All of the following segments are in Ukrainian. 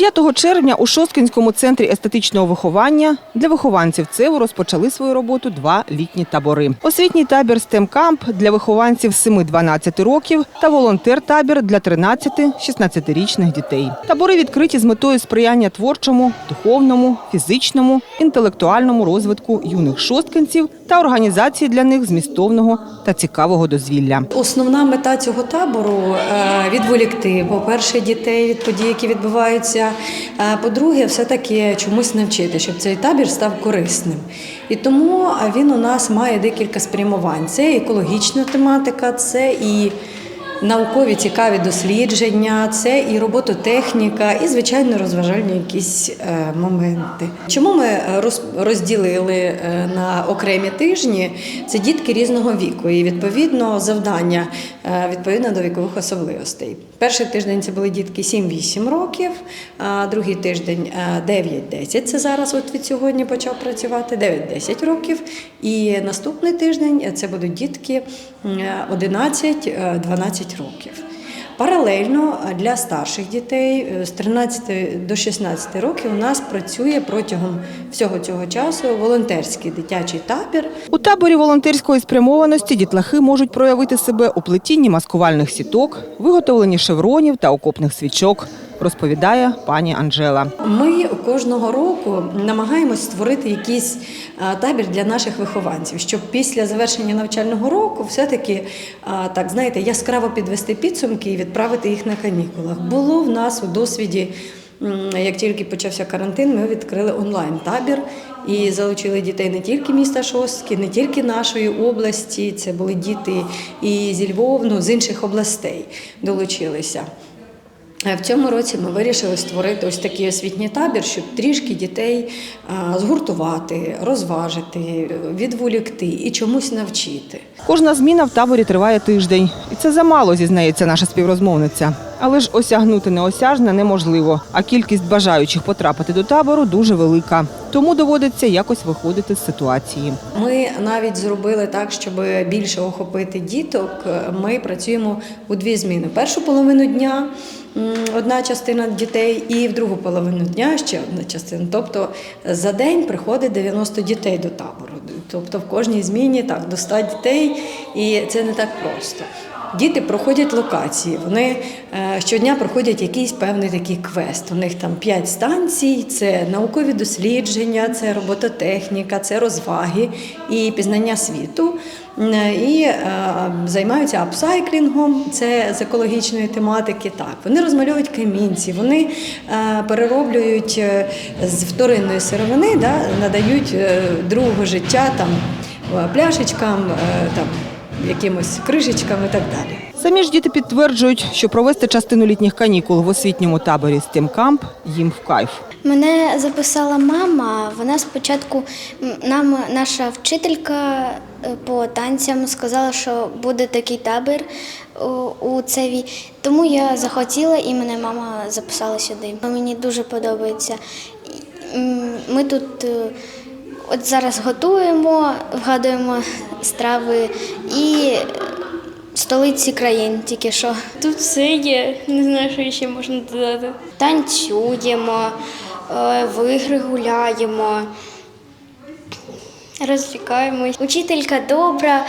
5 червня у Шосткинському центрі естетичного виховання для вихованців ЦЕВу розпочали свою роботу два літні табори. Освітній табір «Стемкамп» для вихованців 7-12 років та волонтер-табір для 13-16-річних дітей. Табори відкриті з метою сприяння творчому, духовному, фізичному, інтелектуальному розвитку юних шосткинців та організації для них змістовного та цікавого дозвілля. Основна мета цього табору е, відволікти, по-перше, дітей від подій, які відбуваються. Е, По-друге, все-таки чомусь навчити, щоб цей табір став корисним. І тому він у нас має декілька спрямувань: це екологічна тематика, це і наукові цікаві дослідження, це і робототехніка, і звичайно розважальні якісь е, моменти. Чому ми е, розділили е, на окремі тижні? Це дітки різного віку, і відповідно завдання відповідно до вікових особливостей. Перший тиждень це були дітки 7-8 років, а другий тиждень 9-10. Це зараз от від сьогодні почав працювати 9-10 років. І наступний тиждень це будуть дітки 11-12 12 років. Паралельно е, для старших дітей е, з 13 до 16 років у нас працює протягом всього цього часу волонтерський дитячий табір. У таборі волонтерської спрямованості дітлахи можуть проявити себе у плетінні маскувальних сіток, виготовленні шевронів та окопних свічок розповідає пані Анжела. Ми кожного року намагаємось створити якийсь табір для наших вихованців, щоб після завершення навчального року все-таки так знаєте яскраво підвести підсумки і відправити їх на канікулах. Було в нас у досвіді. Як тільки почався карантин, ми відкрили онлайн-табір і залучили дітей не тільки міста Шостки, не тільки нашої області. Це були діти і зі Львова, ну, з інших областей долучилися. Е, В цьому році ми вирішили створити ось такий освітній табір, щоб трішки дітей згуртувати, розважити, відволікти і чомусь навчити. Кожна зміна в таборі триває тиждень, і це замало, зізнається наша співрозмовниця. Але ж осягнути неосяжне неможливо, а кількість бажаючих потрапити до табору дуже велика. Тому доводиться якось виходити з ситуації. Ми навіть зробили так, щоб більше охопити діток. Ми працюємо у дві зміни. Першу половину дня одна частина дітей, і в другу половину дня ще одна частина. Тобто за день приходить 90 дітей до табору. Тобто в кожній зміні так до 100 дітей, і це не так просто. Діти проходять локації, вони е, щодня проходять якийсь певний такий квест. У них там п'ять станцій: це наукові дослідження, це робототехніка, це розваги і пізнання світу. І е, займаються апсайклінгом, це з екологічної тематики. Так, вони розмальовують камінці, вони е, перероблюють з вторинної сировини, да, надають другого життя там пляшечкам, там якимось кришечкам і так далі. Самі ж діти підтверджують, що провести частину літніх канікул в освітньому таборі «Стемкамп» їм в кайф. Мене записала мама. Вона спочатку нам наша вчителька е, по танцям сказала, що буде такий табір у, у Цеві. Тому я захотіла і мене мама записала сюди. Мені дуже подобається. Ми тут е, от зараз готуємо, вгадуємо страви і столиці країн тільки що. Тут все є, не знаю, що ще можна додати. Танцюємо, е, в ігри гуляємо. Розвлікаємось. Учителька добра.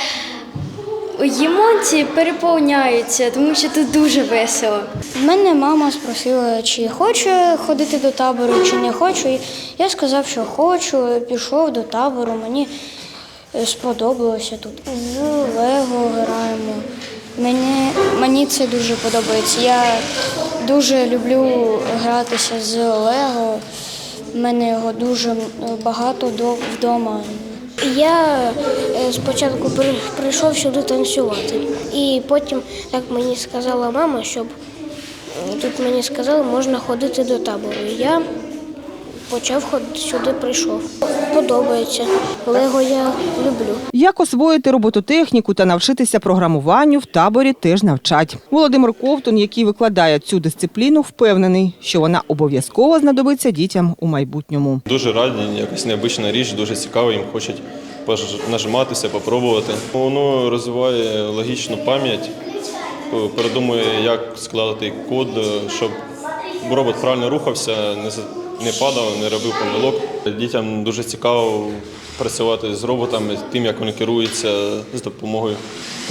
Емоції переповняються, тому що тут дуже весело. Мене мама спросила, чи хоче ходити до табору, чи не хочу. І я сказав, що хочу, пішов до табору, мені е, сподобалося тут. З Лего граємо. Мені, мені це дуже подобається. Я дуже люблю гратися з Лего. У мене його дуже багато вдома. Я е, спочатку при- прийшов сюди танцювати, і потім, як мені сказала мама, щоб е, тут мені сказали, можна ходити до табору. Я почав ходити сюди, прийшов. Подобається. Лего я люблю. Як освоїти робототехніку та навчитися програмуванню в таборі теж навчать. Володимир Ковтун, який викладає цю дисципліну, впевнений, що вона обов'язково знадобиться дітям у майбутньому. Дуже раді, якась необична річ, дуже цікаво, їм хочуть нажиматися, попробувати. Воно розвиває логічну пам'ять, передумує, як складати код, щоб робот правильно рухався, не, не падав, не робив помилок. Дітям дуже цікаво працювати з роботами, тим, як вони керуються з допомогою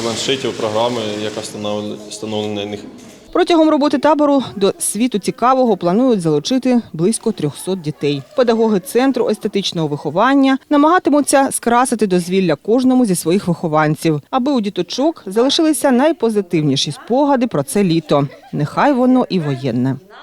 планшетів, програми, яка встановлена- на них. Протягом роботи табору до світу цікавого планують залучити близько 300 дітей. Педагоги центру естетичного виховання намагатимуться скрасити дозвілля кожному зі своїх вихованців, аби у діточок залишилися найпозитивніші спогади про це літо. Нехай воно і воєнне.